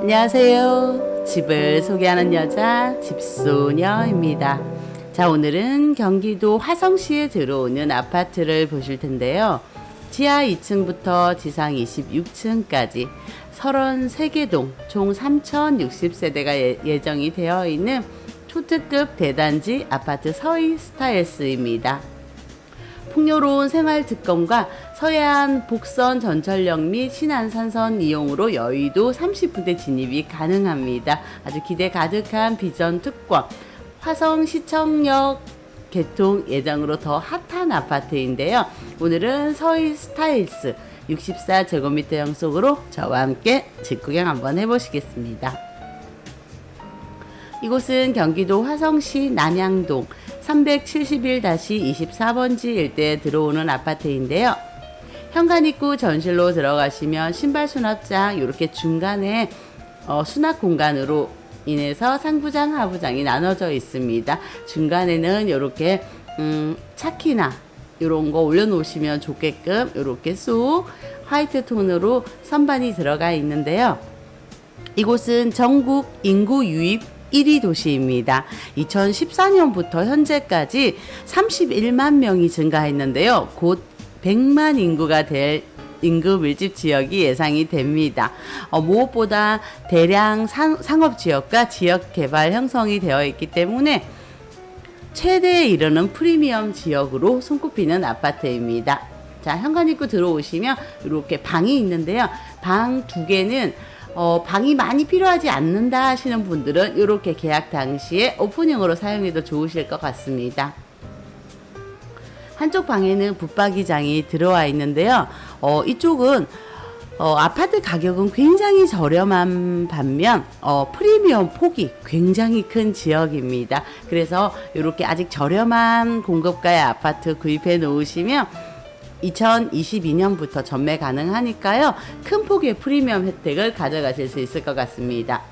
안녕하세요. 집을 소개하는 여자 집소녀입니다. 자, 오늘은 경기도 화성시에 들어오는 아파트를 보실 텐데요. 지하 2층부터 지상 26층까지 33개 동, 총 3,060세대가 예정이 되어 있는 초특급 대단지 아파트 서희 스타일스입니다. 풍요로운 생활 특권과 서해안 복선 전철역 및 신안산선 이용으로 여의도 30분대 진입이 가능합니다. 아주 기대 가득한 비전 특권. 화성 시청역 개통 예정으로 더 핫한 아파트인데요. 오늘은 서희 스타일스 64제곱미터 영속으로 저와 함께 집구경 한번 해보시겠습니다. 이곳은 경기도 화성시 남양동 371-24번지 일대에 들어오는 아파트인데요. 현관 입구 전실로 들어가시면 신발 수납장 이렇게 중간에 어, 수납 공간으로 인해서 상부장 하부장이 나눠져 있습니다. 중간에는 이렇게 음, 차키나 이런 거 올려놓으시면 좋게끔 이렇게 쏙 화이트 톤으로 선반이 들어가 있는데요. 이곳은 전국 인구 유입 1위 도시입니다. 2014년부터 현재까지 31만 명이 증가했는데요. 곧 100만 인구가 될 인구 밀집 지역이 예상이 됩니다. 어, 무엇보다 대량 상, 상업 지역과 지역 개발 형성이 되어 있기 때문에 최대에 이르는 프리미엄 지역으로 손꼽히는 아파트입니다. 자, 현관 입구 들어오시면 이렇게 방이 있는데요. 방 두 개는 어, 방이 많이 필요하지 않는다 하시는 분들은 이렇게 계약 당시에 오픈형으로 사용해도 좋으실 것 같습니다. 한쪽 방에는 붙박이장이 들어와 있는데요. 어, 이쪽은 어, 아파트 가격은 굉장히 저렴한 반면 어, 프리미엄 폭이 굉장히 큰 지역입니다. 그래서 이렇게 아직 저렴한 공급가의 아파트 구입해 놓으시면 2022년부터 전매 가능하니까요. 큰 폭의 프리미엄 혜택을 가져가실 수 있을 것 같습니다.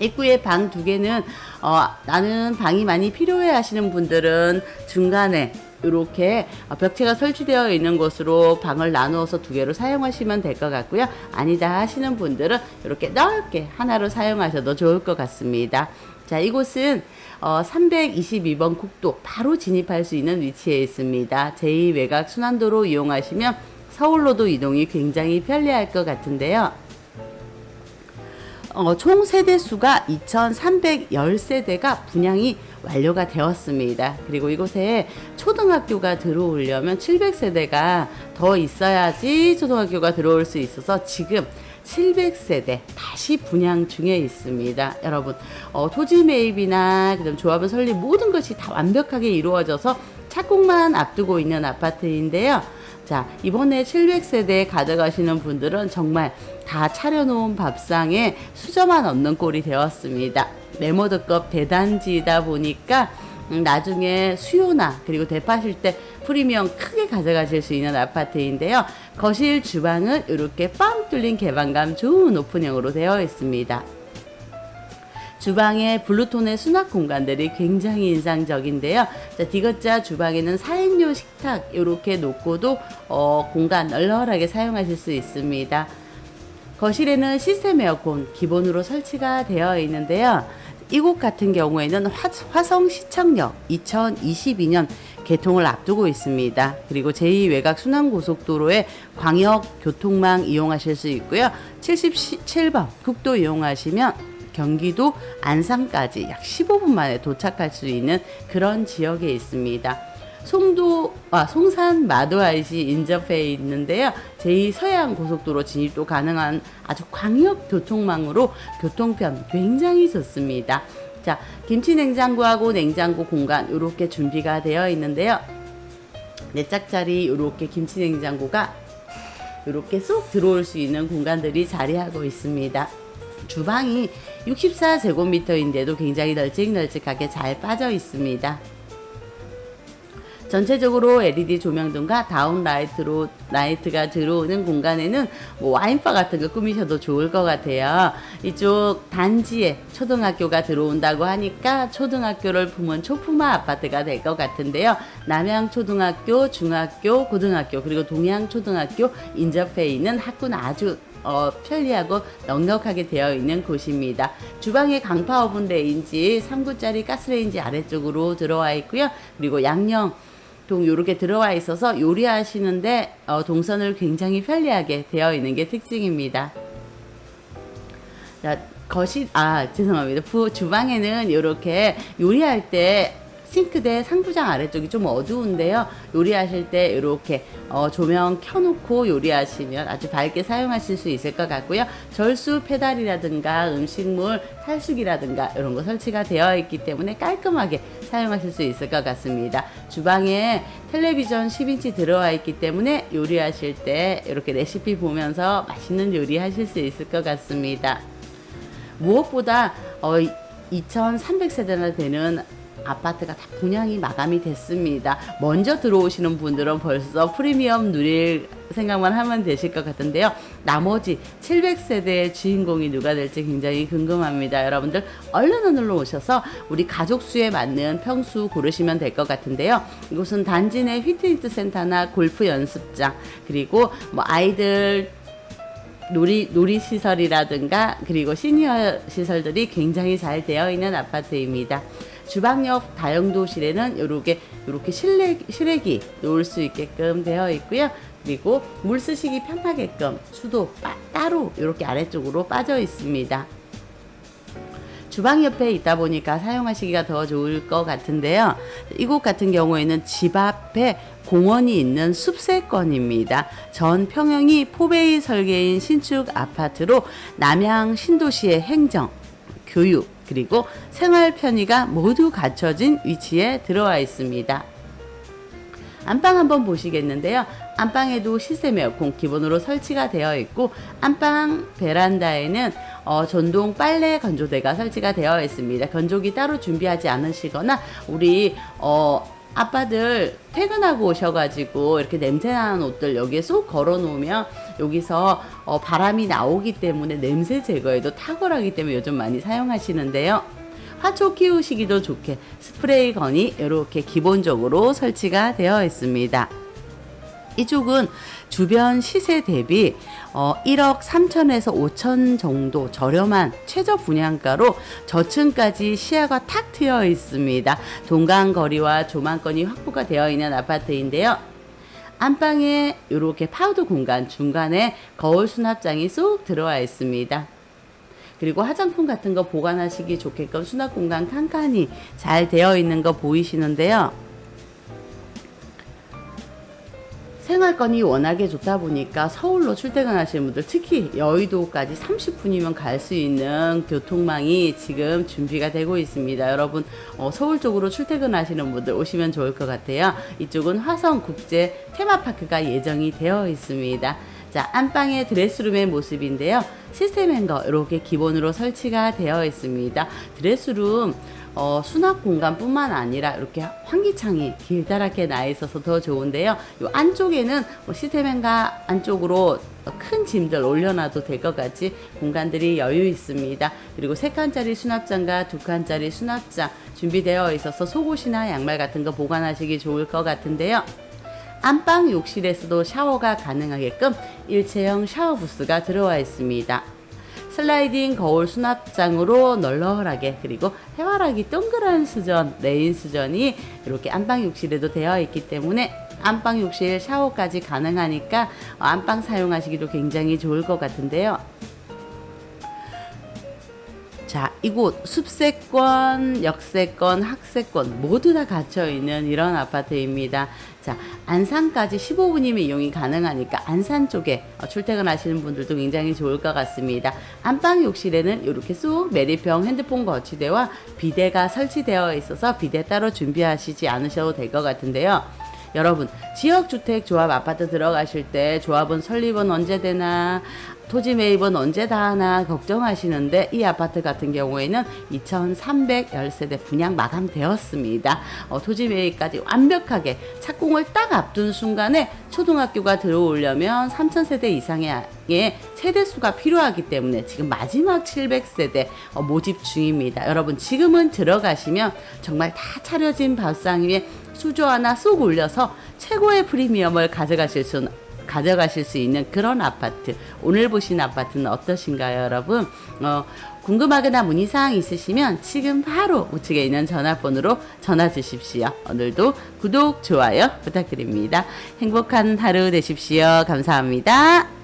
입구에 방 두 개는 어, 나는 방이 많이 필요해 하시는 분들은 중간에 이렇게 벽체가 설치되어 있는 곳으로 방을 나누어서 두 개로 사용하시면 될 것 같고요. 아니다 하시는 분들은 이렇게 넓게 하나로 사용하셔도 좋을 것 같습니다. 자, 이곳은 어, 322번 국도 바로 진입할 수 있는 위치에 있습니다. 제2 외곽 순환도로 이용하시면 서울로도 이동이 굉장히 편리할 것 같은데요. 어, 총 세대 수가 2,310세대가 분양이 완료가 되었습니다. 그리고 이곳에 초등학교가 들어오려면 700세대가 더 있어야지 초등학교가 들어올 수 있어서 지금 700세대 다시 분양 중에 있습니다. 여러분, 어, 토지 매입이나 그다음 조합을 설립 모든 것이 다 완벽하게 이루어져서 착공만 앞두고 있는 아파트인데요. 자, 이번에 700세대 가져가시는 분들은 정말 다 차려놓은 밥상에 수저만 없는 꼴이 되었습니다. 메모드급 대단지이다 보니까 음, 나중에 수요나 그리고 대파실 때 프리미엄 크게 가져가실 수 있는 아파트인데요. 거실 주방은 이렇게 빵 뚫린 개방감 좋은 오픈형으로 되어 있습니다. 주방에 블루톤의 수납 공간들이 굉장히 인상적인데요. 자, 디귿자 주방에는 4인용 식탁 이렇게 놓고도 어, 공간 널널하게 사용하실 수 있습니다. 거실에는 시스템 에어컨 기본으로 설치가 되어 있는데요. 이곳 같은 경우에는 화, 성 시청역 2022년 개통을 앞두고 있습니다. 그리고 제2 외곽 순환고속도로의 광역 교통망 이용하실 수 있고요. 77번 국도 이용하시면 경기도 안산까지 약 15분 만에 도착할 수 있는 그런 지역에 있습니다. 송도, 아, 송산 마도아이시 인접해 있는데요. 제2 서해안 고속도로 진입도 가능한 아주 광역 교통망으로 교통편 굉장히 좋습니다. 자, 김치 냉장고하고 냉장고 공간 이렇게 준비가 되어 있는데요. 네 짝짜리 이렇게 김치 냉장고가 이렇게 쏙 들어올 수 있는 공간들이 자리하고 있습니다. 주방이 64제곱미터인데도 굉장히 널찍널찍하게 잘 빠져 있습니다. 전체적으로 LED 조명 등과 다운라이트로 라이트가 들어오는 공간에는 뭐 와인바 같은 거 꾸미셔도 좋을 것 같아요. 이쪽 단지에 초등학교가 들어온다고 하니까 초등학교를 품은 초품화 아파트가 될 것 같은데요. 남양초등학교, 중학교, 고등학교 그리고 동양초등학교 인접해 있는 학군 아주 어, 편리하고 넉넉하게 되어 있는 곳입니다. 주방에 강파 오븐 레인지 3구짜리 가스레인지 아래쪽으로 들어와 있고요. 그리고 양념 동 요렇게 들어와 있어서 요리하시는데 어, 동선을 굉장히 편리하게 되어 있는 게 특징입니다. 자, 거실 아 죄송합니다. 부 주방에는 이렇게 요리할 때 싱크대 상부장 아래쪽이 좀 어두운데요. 요리하실 때 이렇게 어, 조명 켜놓고 요리하시면 아주 밝게 사용하실 수 있을 것 같고요. 절수 페달이라든가 음식물 탈수기라든가 이런 거 설치가 되어 있기 때문에 깔끔하게 사용하실 수 있을 것 같습니다. 주방에 텔레비전 10인치 들어와 있기 때문에 요리하실 때 이렇게 레시피 보면서 맛있는 요리 하실 수 있을 것 같습니다. 무엇보다 어, 2,300세대나 되는 아파트가 다 분양이 마감이 됐습니다. 먼저 들어오시는 분들은 벌써 프리미엄 누릴 생각만 하면 되실 것 같은데요. 나머지 700세대의 주인공이 누가 될지 굉장히 궁금합니다. 여러분들 얼른 오늘로 오셔서 우리 가족 수에 맞는 평수 고르시면 될 것 같은데요. 이곳은 단지 내 휘트니스 센터나 골프 연습장 그리고 뭐 아이들 놀이 놀이 시설이라든가 그리고 시니어 시설들이 굉장히 잘 되어 있는 아파트입니다. 주방역 다용도실에는 요렇게 요렇게 실내 실외기 놓을 수 있게끔 되어 있고요. 그리고 물 쓰시기 편하게끔 수도 빠- 따로 이렇게 아래쪽으로 빠져 있습니다. 주방 옆에 있다 보니까 사용하시기가 더 좋을 것 같은데요. 이곳 같은 경우에는 집 앞에 공원이 있는 숲세권입니다. 전 평형이 포베이 설계인 신축 아파트로 남양 신도시의 행정, 교육, 그리고 생활 편의가 모두 갖춰진 위치에 들어와 있습니다. 안방 한번 보시겠는데요. 안방에도 시스템 에어컨 기본으로 설치가 되어 있고 안방 베란다에는 어, 전동 빨래 건조대가 설치가 되어 있습니다. 건조기 따로 준비하지 않으시거나 우리 어, 아빠들 퇴근하고 오셔가지고 이렇게 냄새나는 옷들 여기에 쏙 걸어 놓으면 여기서 어, 바람이 나오기 때문에 냄새 제거에도 탁월하기 때문에 요즘 많이 사용하시는데요. 화초 키우시기도 좋게 스프레이 건이 이렇게 기본적으로 설치가 되어 있습니다. 이쪽은 주변 시세 대비 어, 1억 3천에서 5천 정도 저렴한 최저 분양가로 저층까지 시야가 탁 트여 있습니다. 동강 거리와 조망권이 확보가 되어 있는 아파트인데요. 안방에 이렇게 파우더 공간 중간에 거울 수납장이 쏙 들어와 있습니다. 그리고 화장품 같은 거 보관하시기 좋게끔 수납 공간 칸칸이 잘 되어 있는 거 보이시는데요. 생활권이 워낙에 좋다 보니까 서울로 출퇴근하시는 분들 특히 여의도까지 30분이면 갈 수 있는 교통망이 지금 준비가 되고 있습니다. 여러분 어, 서울 쪽으로 출퇴근하시는 분들 오시면 좋을 것 같아요. 이쪽은 화성국제 테마파크가 예정이 되어 있습니다. 자 안방의 드레스룸의 모습인데요. 시스템 행거 이렇게 기본으로 설치가 되어 있습니다. 드레스룸 어, 수납 공간뿐만 아니라 이렇게 환기창이 길다랗게 나 있어서 더 좋은데요. 이 안쪽에는 뭐 시스템행가 안쪽으로 큰 짐들 올려놔도 될 것 같이 공간들이 여유 있습니다. 그리고 세 칸짜리 수납장과 두 칸짜리 수납장 준비되어 있어서 속옷이나 양말 같은 거 보관하시기 좋을 것 같은데요. 안방 욕실에서도 샤워가 가능하게끔 일체형 샤워 부스가 들어와 있습니다. 슬라이딩 거울 수납장으로 널널하게 그리고 해바라기 동그란 수전 레인 수전이 이렇게 안방 욕실에도 되어 있기 때문에 안방 욕실 샤워까지 가능하니까 안방 사용하시기도 굉장히 좋을 것 같은데요. 자, 이곳 숲세권, 역세권, 학세권 모두 다 갇혀 있는 이런 아파트입니다. 자, 안산까지 15분이면 이용이 가능하니까 안산 쪽에 어, 출퇴근하시는 분들도 굉장히 좋을 것 같습니다. 안방 욕실에는 이렇게 쑥 메리평 핸드폰 거치대와 비대가 설치되어 있어서 비대 따로 준비하시지 않으셔도 될 것 같은데요. 여러분 지역주택 조합 아파트 들어가실 때 조합은 설립은 언제 되나 토지 매입은 언제 다 하나 걱정하시는데 이 아파트 같은 경우에는 2,310세대 분양 마감되었습니다. 어, 토지 매입까지 완벽하게 착공을 딱 앞둔 순간에 초등학교가 들어오려면 3,000세대 이상의 세대 수가 필요하기 때문에 지금 마지막 700세대 어, 모집 중입니다. 여러분 지금은 들어가시면 정말 다 차려진 밥상 위에 수저 하나 쏙 올려서 최고의 프리미엄을 가져가실 수 가져가실 수 있는 그런 아파트. 오늘 보신 아파트는 어떠신가요, 여러분? 어, 궁금하거나 문의사항 있으시면 지금 바로 우측에 있는 전화번호로 전화 주십시오. 오늘도 구독, 좋아요 부탁드립니다. 행복한 하루 되십시오. 감사합니다.